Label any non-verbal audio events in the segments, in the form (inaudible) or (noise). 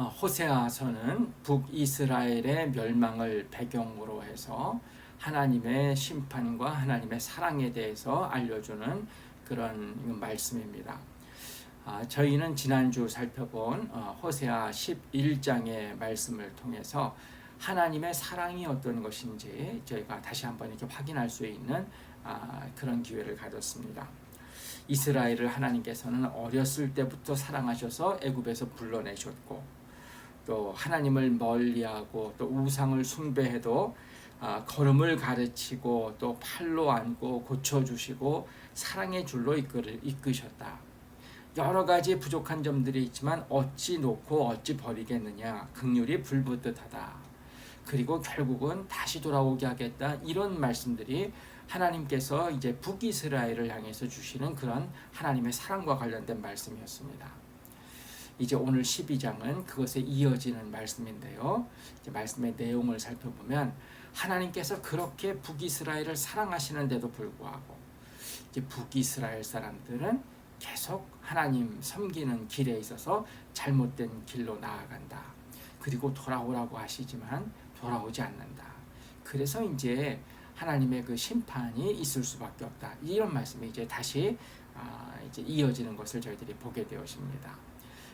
어, 호세아서는 북이스라엘의 멸망을 배경으로 해서 하나님의 심판과 하나님의 사랑에 대해서 알려주는 그런 말씀입니다. 아, 저희는 지난주 살펴본 어, 호세아 11장의 말씀을 통해서 하나님의 사랑이 어떤 것인지 저희가 다시 한번 이렇게 확인할 수 있는 아, 그런 기회를 가졌습니다. 이스라엘을 하나님께서는 어렸을 때부터 사랑하셔서 애굽에서 불러내셨고 또 하나님을 멀리하고 또 우상을 숭배해도 아, 걸음을 가르치고 또 팔로 안고 고쳐주시고 사랑의 줄로 이끌, 이끄셨다. 여러 가지 부족한 점들이 있지만 어찌 놓고 어찌 버리겠느냐 극률이 불붙듯하다. 그리고 결국은 다시 돌아오게 하겠다. 이런 말씀들이 하나님께서 이제 북이스라엘을 향해서 주시는 그런 하나님의 사랑과 관련된 말씀이었습니다. 이제 오늘 12장은 그것에 이어지는 말씀인데요. 이제 말씀의 내용을 살펴보면 하나님께서 그렇게 북이스라엘을 사랑하시는데도 불구하고 이제 북이스라엘 사람들은 계속 하나님 섬기는 길에 있어서 잘못된 길로 나아간다. 그리고 돌아오라고 하시지만 돌아오지 않는다. 그래서 이제 하나님의 그 심판이 있을 수밖에 없다. 이런 말씀이 이제 다시 아, 이제 이어지는 것을 저희들이 보게 되었습니다.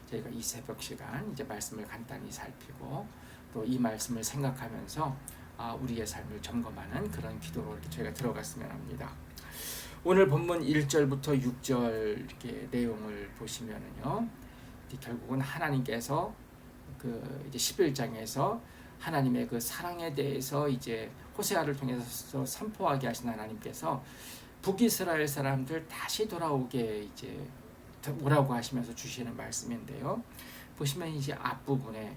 저희가 이 새벽 시간 이제 말씀을 간단히 살피고 또 이 말씀을 생각하면서 아, 우리의 삶을 점검하는 그런 기도로 저희가 들어갔으면 합니다. 오늘 본문 1절부터 6절 이렇게 내용을 보시면은요. 결국은 하나님께서 그 이제 11장에서 하나님의 그 사랑에 대해서 이제 호세아를 통해서 선포하게 하신 하나님께서 북이스라엘 사람들 다시 돌아오게 이제 오라고 하시면서 주시는 말씀인데요. 보시면 이제 앞부분에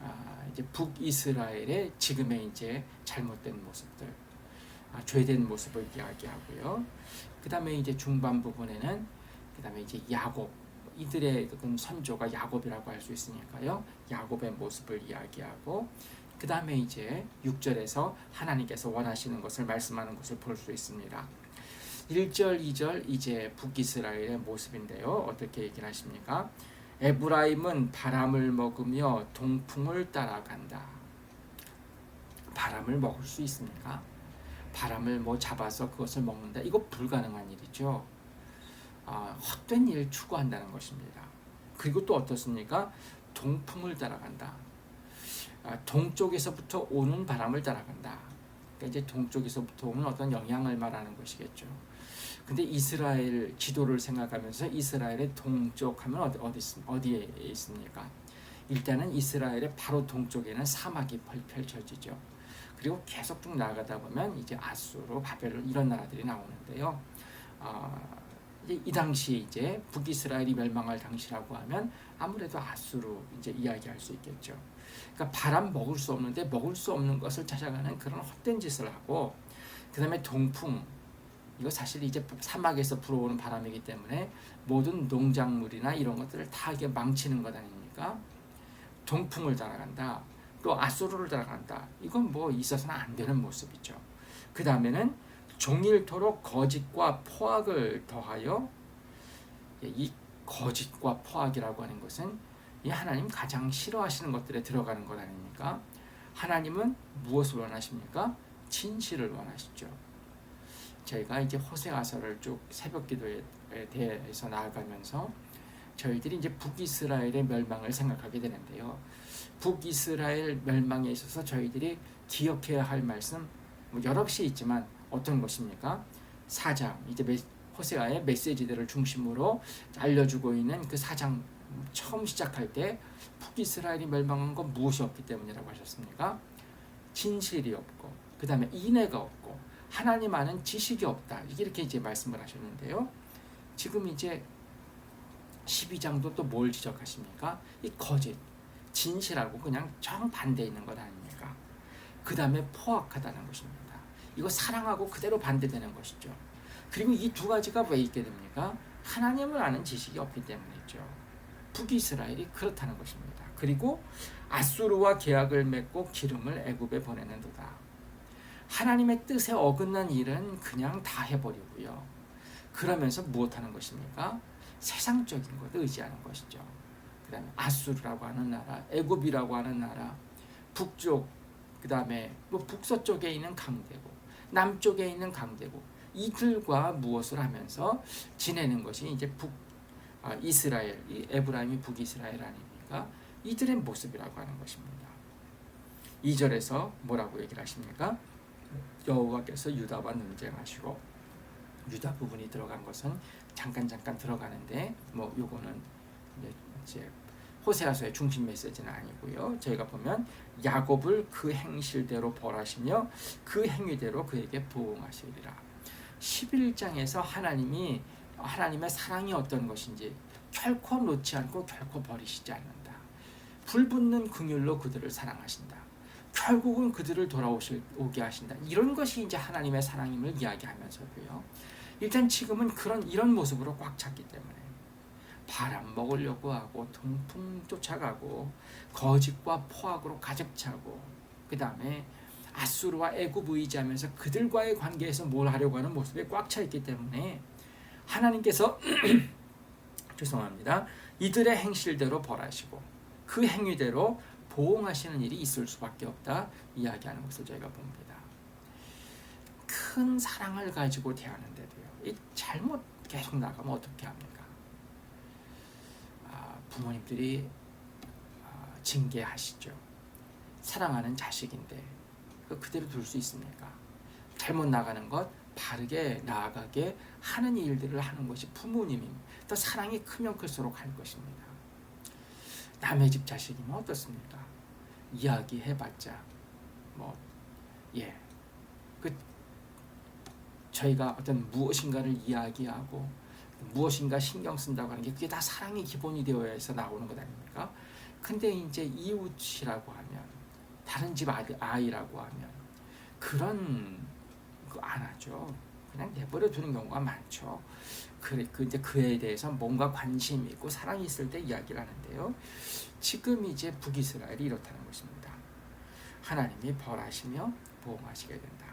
아, 이제 북이스라엘의 지금의 이제 잘못된 모습들, 아, 죄된 모습을 이야기하고요. 그 다음에 이제 중반 부분에는 그 다음에 이제 야곱 이들의 그 선조가 야곱이라고 할 수 있으니까요. 야곱의 모습을 이야기하고 그 다음에 이제 6절에서 하나님께서 원하시는 것을 말씀하는 것을 볼 수 있습니다. 1절, 2절 이제 북이스라엘의 모습인데요. 어떻게 얘기를 하십니까? 에브라임은 바람을 먹으며 동풍을 따라간다. 바람을 먹을 수 있습니까? 바람을 뭐 잡아서 그것을 먹는다. 이거 불가능한 일이죠. 아, 헛된 일을 추구한다는 것입니다. 그리고 또 어떻습니까? 동풍을 따라간다. 아, 동쪽에서부터 오는 바람을 따라간다. 그러니까 이제 동쪽에서부터 오는 어떤 영향을 말하는 것이겠죠. 근데 이스라엘 지도를 생각하면서 이스라엘의 동쪽 하면 어디, 어디 어디에 있습니까? 일단은 이스라엘의 바로 동쪽에는 사막이 펼쳐지죠. 그리고 계속 쭉 나아가다 보면 이제 아수르, 바벨론 이런 나라들이 나오는데요. 어, 이 당시 이제 북이스라엘이 멸망할 당시라고 하면 아무래도 아수르 이제 이야기할 수 있겠죠. 그러니까 바람 먹을 수 없는데 먹을 수 없는 것을 찾아가는 그런 헛된 짓을 하고 그 다음에 동풍 이거 사실 이제 사막에서 불어오는 바람이기 때문에 모든 농작물이나 이런 것들을 다 이게 망치는 것 아닙니까? 동풍을 따라간다. 또 아수르를 따라간다. 이건 뭐 있어서는 안 되는 모습이죠. 그 다음에는 종일토록 거짓과 포악을 더하여 이 거짓과 포악이라고 하는 것은 이 하나님 가장 싫어하시는 것들에 들어가는 것 아닙니까? 하나님은 무엇을 원하십니까? 진실을 원하시죠. 저희가 이제 호세아서를 쭉 새벽 기도에 대해서 나아가면서 저희들이 이제 북이스라엘의 멸망을 생각하게 되는데요. 북이스라엘 멸망에 있어서 저희들이 기억해야 할 말씀 뭐 여럿이 있지만 어떤 것입니까? 사장 이제 호세아의 메시지들을 중심으로 알려주고 있는 그 사장 처음 시작할 때 북이스라엘이 멸망한 건 무엇이 없기 때문이라고 하셨습니까? 진실이 없고 그 다음에 인애가 없고 하나님 아는 지식이 없다. 이렇게 이제 말씀을 하셨는데요. 지금 이제 12장도 또 뭘 지적하십니까? 이 거짓, 진실하고 그냥 정반대 있는 것 아닙니까? 그 다음에 포악하다는 것입니다. 이거 사랑하고 그대로 반대되는 것이죠. 그리고 이 두 가지가 왜 있게 됩니까? 하나님을 아는 지식이 없기 때문이죠. 북이스라엘이 그렇다는 것입니다. 그리고 아수르와 계약을 맺고 기름을 애굽에 보내는도다. 하나님의 뜻에 어긋난 일은 그냥 다 해버리고요. 그러면서 무엇하는 것입니까? 세상적인 것을 의지하는 것이죠. 그 다음에 아수르라고 하는 나라, 애굽이라고 하는 나라, 북쪽 그 다음에 뭐 북서쪽에 있는 강대국, 남쪽에 있는 강대국 이들과 무엇을 하면서 지내는 것이 이제 북 아, 이스라엘, 이 에브라임이 북이스라엘 아닙니까? 이들의 모습이라고 하는 것입니다. 2절에서 뭐라고 얘기를 하십니까? 여호와께서 유다와 논쟁하시고 유다 부분이 들어간 것은 잠깐 잠깐 들어가는데 뭐 요거는 이제, 호세아서의 중심 메시지는 아니고요. 저희가 보면 야곱을 그 행실대로 벌하시며 그 행위대로 그에게 보응하시리라. 11장에서 하나님이 하나님의 사랑이 어떤 것인지 결코 놓지 않고 결코 버리시지 않는다. 불붙는 긍휼로 그들을 사랑하신다. 결국은 그들을 돌아오실 오게 하신다. 이런 것이 이제 하나님의 사랑임을 이야기하면서도요. 일단 지금은 그런 이런 모습으로 꽉 찼기 때문에 바람 먹으려고 하고 동풍 쫓아가고 거짓과 포악으로 가득 차고 그 다음에 아수르와 애굽 의지하면서 그들과의 관계에서 뭘 하려고 하는 모습에 꽉 차 있기 때문에 하나님께서 (clears throat) 죄송합니다. 이들의 행실대로 벌하시고 그 행위대로 보응하시는 일이 있을 수밖에 없다 이야기하는 것을 저희가 봅니다. 큰 사랑을 가지고 대하는데도요. 이 잘못 계속 나가면 어떻게 합니까? 아, 부모님들이 아, 징계하시죠. 사랑하는 자식인데 그 그대로 둘 수 있습니까? 잘못 나가는 것 바르게 나아가게 하는 일들을 하는 것이 부모님입니다. 또 사랑이 크면 클수록 할 것입니다. 남의 집 자식이면 어떻습니까? 이야기해봤자 뭐 예. 그 저희가 어떤 무엇인가를 이야기하고 무엇인가 신경 쓴다고 하는 게 그게 다 사랑의 기본이 되어서 나오는 것 아닙니까? 근데 이제 이웃이라고 하면 다른 집 아이라고 하면 그런 거 안 하죠. 그냥 내버려 두는 경우가 많죠. 그래, 그 이제 그에 대해서 뭔가 관심이 있고 사랑이 있을 때 이야기를 하는데요. 지금 이제 북이스라엘이 이렇다는 것입니다. 하나님이 벌하시며 보호하시게 된다.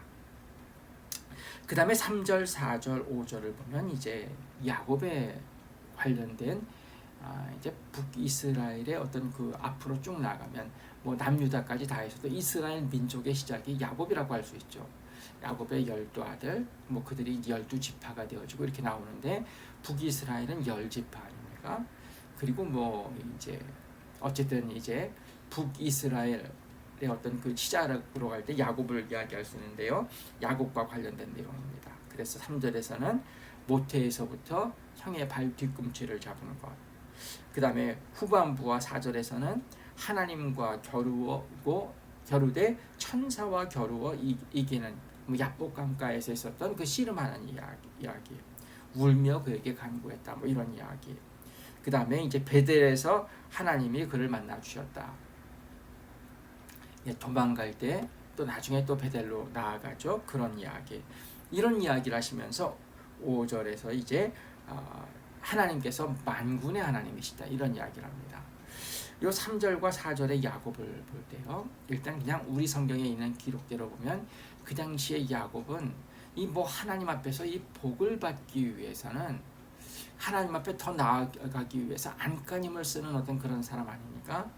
그 다음에 3절, 4절, 5절을 보면 이제 야곱에 관련된 아, 이제 북이스라엘의 어떤 그 앞으로 쭉 나가면 뭐 남유다까지 다 해서도 이스라엘 민족의 시작이 야곱이라고 할 수 있죠. 야곱의 열두 아들, 뭐 그들이 열두 지파가 되어지고 이렇게 나오는데 북이스라엘은 열 지파 아닙니까? 그리고 뭐 이제 어쨌든 이제 북이스라엘의 어떤 그 시작으로 갈 때 야곱을 이야기할 수 있는데요. 야곱과 관련된 내용입니다. 그래서 3절에서는 모태에서부터 형의 발 뒤꿈치를 잡는 것. 그 다음에 후반부와 4절에서는 하나님과 겨루고 겨루되 천사와 겨루어 이기는 뭐 야복강가에서 있었던 그 씨름하는 이야기, 이야기. 울며 그에게 간구했다. 뭐 이런 이야기. 그 다음에 이제 베델에서 하나님이 그를 만나 주셨다. 예, 도망갈 때 또 나중에 또 베델로 나아가죠. 그런 이야기. 이런 이야기를 하시면서 5절에서 이제 어, 하나님께서 만군의 하나님이시다. 이런 이야기를 합니다. 요 3절과 4절의 야곱을 볼 때요. 일단 그냥 우리 성경에 있는 기록대로 보면 그 당시에 야곱은 이 뭐 하나님 앞에서 이 복을 받기 위해서는 하나님 앞에 더 나아가기 위해서 안간힘을 쓰는 어떤 그런 사람 아닙니까?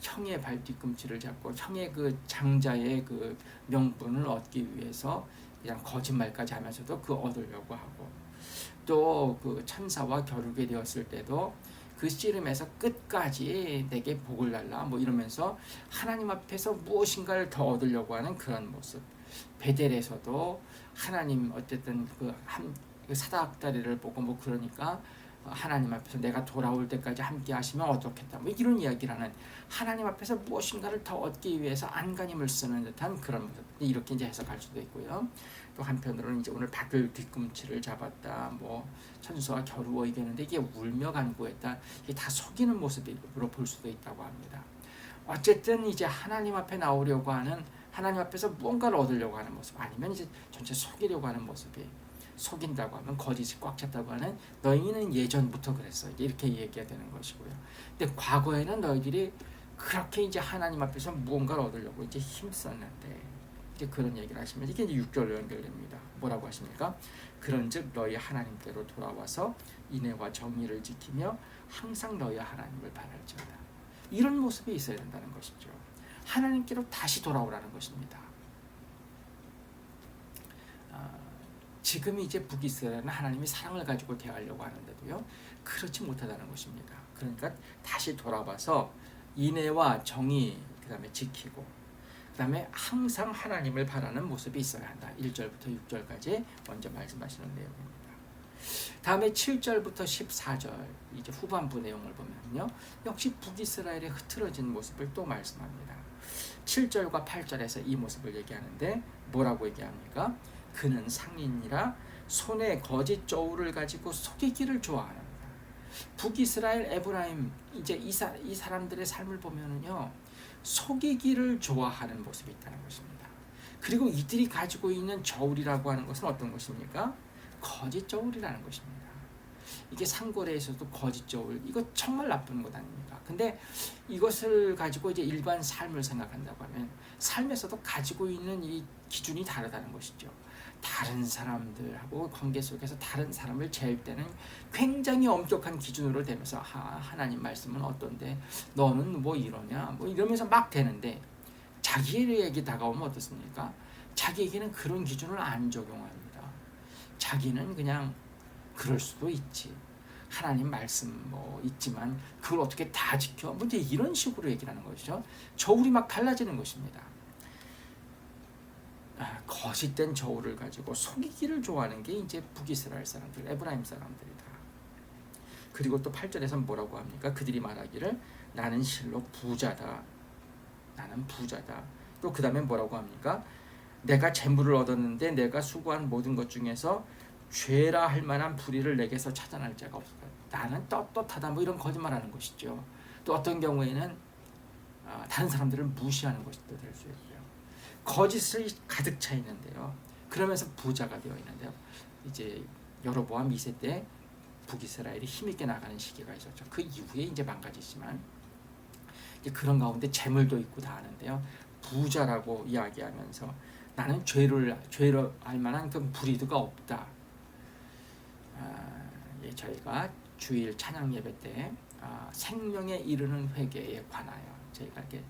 형의 발 뒤꿈치를 잡고 형의 그 장자의 그 명분을 얻기 위해서 그냥 거짓말까지 하면서도 그 얻으려고 하고 또 그 천사와 겨루게 되었을 때도 그 씨름에서 끝까지 내게 복을 달라 뭐 이러면서 하나님 앞에서 무엇인가를 더 얻으려고 하는 그런 모습. 베델에서도 하나님 어쨌든 그한 그 사닥다리를 보고 뭐 그러니까 하나님 앞에서 내가 돌아올 때까지 함께 하시면 어떻겠다. 뭐 이런 이야기를 하는 하나님 앞에서 무엇인가를 더 얻기 위해서 안간힘을 쓰는 듯한 그런 모습. 이렇게 이제 해석할 수도 있고요. 또 한편으로는 이제 오늘 박을 뒤꿈치를 잡았다. 뭐 천수와 겨루어 이겼는데 이게 울며 간구했다. 이게 다 속이는 모습으로 볼 수도 있다고 합니다. 어쨌든 이제 하나님 앞에 나오려고 하는 하나님 앞에서 무언가를 얻으려고 하는 모습 아니면 이제 전체 속이려고 하는 모습이 속인다고 하면 거짓이 꽉 찼다고 하는 너희는 예전부터 그랬어 이렇게 얘기가 되는 것이고요. 근데 과거에는 너희들이 그렇게 이제 하나님 앞에서 무언가를 얻으려고 이제 힘썼는데 그런 얘기를 하시면 이게 이제 6절로 연결됩니다. 뭐라고 하십니까? 그런즉 너희 하나님께로 돌아와서 인애와 정의를 지키며 항상 너희 하나님을 바랄지어다. 이런 모습이 있어야 된다는 것이죠. 하나님께로 다시 돌아오라는 것입니다. 아, 지금 이제 북이스라엘은 하나님이 사랑을 가지고 대하려고 하는데도요 그렇지 못하다는 것입니다. 그러니까 다시 돌아와서 인애와 정의 그다음에 지키고 그다음에 항상 하나님을 바라는 모습이 있어야 한다. 1절부터 6절까지 먼저 말씀하시는 내용입니다. 다음에 7절부터 14절 이제 후반부 내용을 보면요. 역시 북이스라엘의 흐트러진 모습을 또 말씀합니다. 7절과 8절에서 이 모습을 얘기하는데 뭐라고 얘기합니까? 그는 상인이라 손에 거짓 저울을 가지고 속이기를 좋아하는다. 북이스라엘 에브라임 이제 이, 사, 이 사람들의 삶을 보면은요 속이기를 좋아하는 모습이 있다는 것입니다. 그리고 이들이 가지고 있는 저울이라고 하는 것은 어떤 것입니까? 거짓 저울이라는 것입니다. 이게 상고래에서도 거짓 저울 이거 정말 나쁜 것 아닙니까? 근데 이것을 가지고 이제 일반 삶을 생각한다고 하면 삶에서도 가지고 있는 이 기준이 다르다는 것이죠. 다른 사람들하고 관계 속에서 다른 사람을 재일 때는 굉장히 엄격한 기준으로 되면서 하, 하나님 말씀은 어떤데 너는 뭐 이러냐 뭐 이러면서 막 되는데 자기에게 다가오면 어떻습니까? 자기에게는 그런 기준을 안 적용합니다. 자기는 그냥 그럴 수도 있지. 하나님 말씀 뭐 있지만 그걸 어떻게 다 지켜? 뭐 이제 이런 식으로 얘기를 하는 것이죠. 저울이 막 갈라지는 것입니다. 아, 거짓된 저울을 가지고 속이기를 좋아하는 게 이제 북이스라엘 사람들, 에브라임 사람들이다. 그리고 또 8절에서 뭐라고 합니까? 그들이 말하기를 나는 실로 부자다. 나는 부자다. 또 그 다음에 뭐라고 합니까? 내가 재물을 얻었는데 내가 수고한 모든 것 중에서 죄라 할 만한 불의를 내게서 찾아낼 자가 없을 것 나는 떳떳하다. 뭐 이런 거짓말하는 것이죠. 또 어떤 경우에는 아, 다른 사람들을 무시하는 것도 될 수 있고요. 거짓이 가득 차 있는데요. 그러면서 부자가 되어 있는데요. 이제 여로보암 2세 때 북이스라엘이 힘있게 나가는 시기가 있었죠. 그 이후에 이제 망가지지만 이제 그런 가운데 재물도 있고 다 하는데요. 부자라고 이야기하면서 나는 죄를 죄를 할 만한 그 불의도가 없다. 아, 예, 저희가 주일 찬양 예배 때 아, 생명에 이르는 회개에 관하여 저희가 이렇게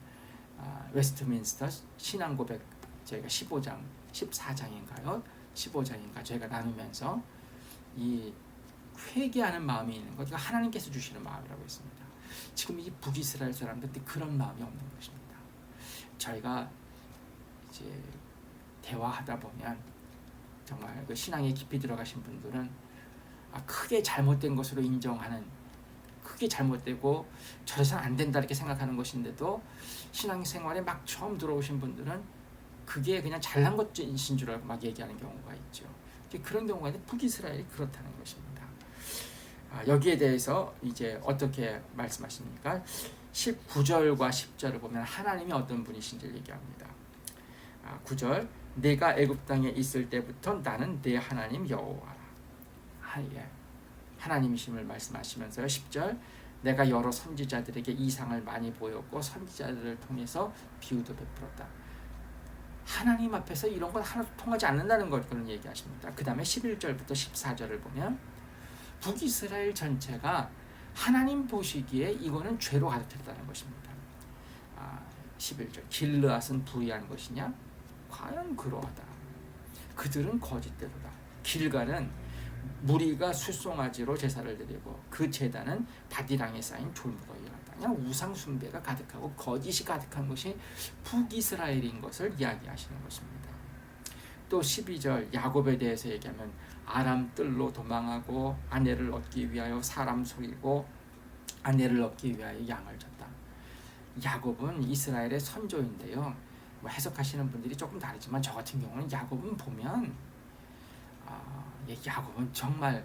아, 웨스트민스터 신앙 고백 저희가 15장 14장인가요? 15장인가 저희가 나누면서 이 회개하는 마음이 있는 것, 이거 하나님께서 주시는 마음이라고 했습니다. 지금 이 북이스라엘 사람들한테 그런 마음이 없는 것입니다. 저희가 이제 대화하다 보면 정말 그 신앙에 깊이 들어가신 분들은 아, 크게 잘못된 것으로 인정하는 크게 잘못되고 저래서는 안 된다 이렇게 생각하는 것인데도 신앙생활에 막 처음 들어오신 분들은 그게 그냥 잘난 것인 줄 알고 막 얘기하는 경우가 있죠. 그런 경우가 있는데 북이스라엘이 그렇다는 것입니다. 아, 여기에 대해서 이제 어떻게 말씀하십니까? 19절과 10절을 보면 하나님이 어떤 분이신지를 얘기합니다. 아, 9절 내가 애굽 땅에 있을 때부터 나는 내 하나님 여호와 예. 하나님이심을 말씀하시면서요. 10절 내가 여러 선지자들에게 이상을 많이 보였고 선지자들을 통해서 비유도 베풀었다. 하나님 앞에서 이런 건 하나도 통하지 않는다는 걸 그런 얘기하십니다. 그 다음에 11절부터 14절을 보면 북이스라엘 전체가 하나님 보시기에 이거는 죄로 가득했다는 것입니다. 아, 11절 길르앗은 불의한 것이냐? 과연 그러하다. 그들은 거짓대로다. 길가는 무리가 숫송아지로 제사를 드리고 그 제단은 바디랑에 쌓인 일어났다. 그냥 우상 숭배가 가득하고 거짓이 가득한 것이 북이스라엘인 것을 이야기하시는 것입니다. 또 12절 야곱에 대해서 얘기하면 아람 뜰로 도망하고 아내를 얻기 위하여 사람 속이고 아내를 얻기 위하여 양을 줬다. 야곱은 이스라엘의 선조인데요. 뭐 해석하시는 분들이 조금 다르지만 저 같은 경우는 야곱은 보면 아, 야곱은 정말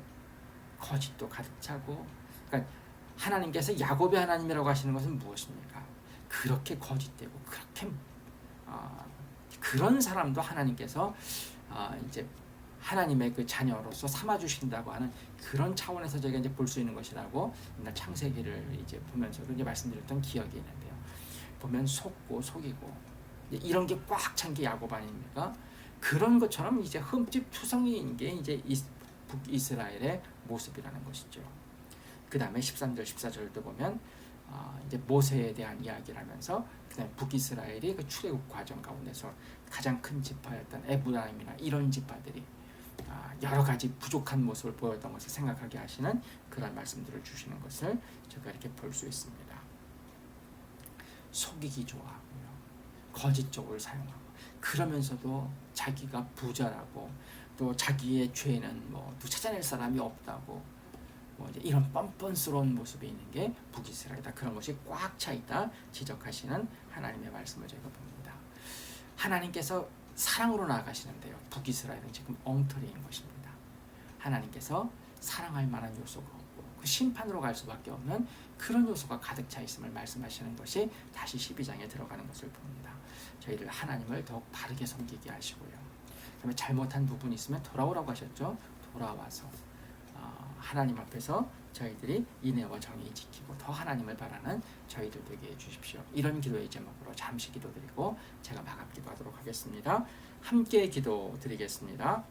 거짓도 가득 차고 그러니까 하나님께서 야곱의 하나님이라고 하시는 것은 무엇입니까? 그렇게 거짓되고 그렇게 어, 그런 사람도 하나님께서 어, 이제 하나님의 그 자녀로서 삼아 주신다고 하는 그런 차원에서 저희가 이제 볼 수 있는 것이라고 옛날 창세기를 이제 보면서 이제 말씀드렸던 기억이 있는데요. 보면 속고 속이고 이런 게 꽉 찬 게 야곱 아닙니까? 그런 것처럼 이제 흠집 투성이인 게 이제 이- 북이스라엘의 모습이라는 것이죠. 그 다음에 13절, 14절도 보면 아, 이제 모세에 대한 이야기를 하면서 그다음에 북이스라엘이 그 출애굽 과정 가운데서 가장 큰 지파였던 에브라임이나 이런 지파들이 아, 여러 가지 부족한 모습을 보였던 것을 생각하게 하시는 그런 말씀들을 주시는 것을 제가 이렇게 볼 수 있습니다. 속이기 좋아하고요, 거짓적으로 사용하고 그러면서도 자기가 부자라고 또 자기의 죄는 뭐또 찾아낼 사람이 없다고 뭐 이런 뻔뻔스러운 모습이 있는 게 북이스라엘이다. 그런 것이 꽉 차 있다 지적하시는 하나님의 말씀을 제가 봅니다. 하나님께서 사랑으로 나아가시는데요. 북이스라엘은 지금 엉터리인 것입니다. 하나님께서 사랑할 만한 요소가 그 심판으로 갈 수밖에 없는 그런 요소가 가득 차 있음을 말씀하시는 것이 다시 12장에 들어가는 것을 봅니다. 저희를 하나님을 더욱 바르게 섬기게 하시고요. 그다음에 잘못한 부분이 있으면 돌아오라고 하셨죠. 돌아와서 어, 하나님 앞에서 저희들이 인애와 정의 지키고 더 하나님을 바라는 저희들 되게 해주십시오. 이런 기도의 제목으로 잠시 기도드리고 제가 마감 기도하도록 하겠습니다. 함께 기도 드리겠습니다.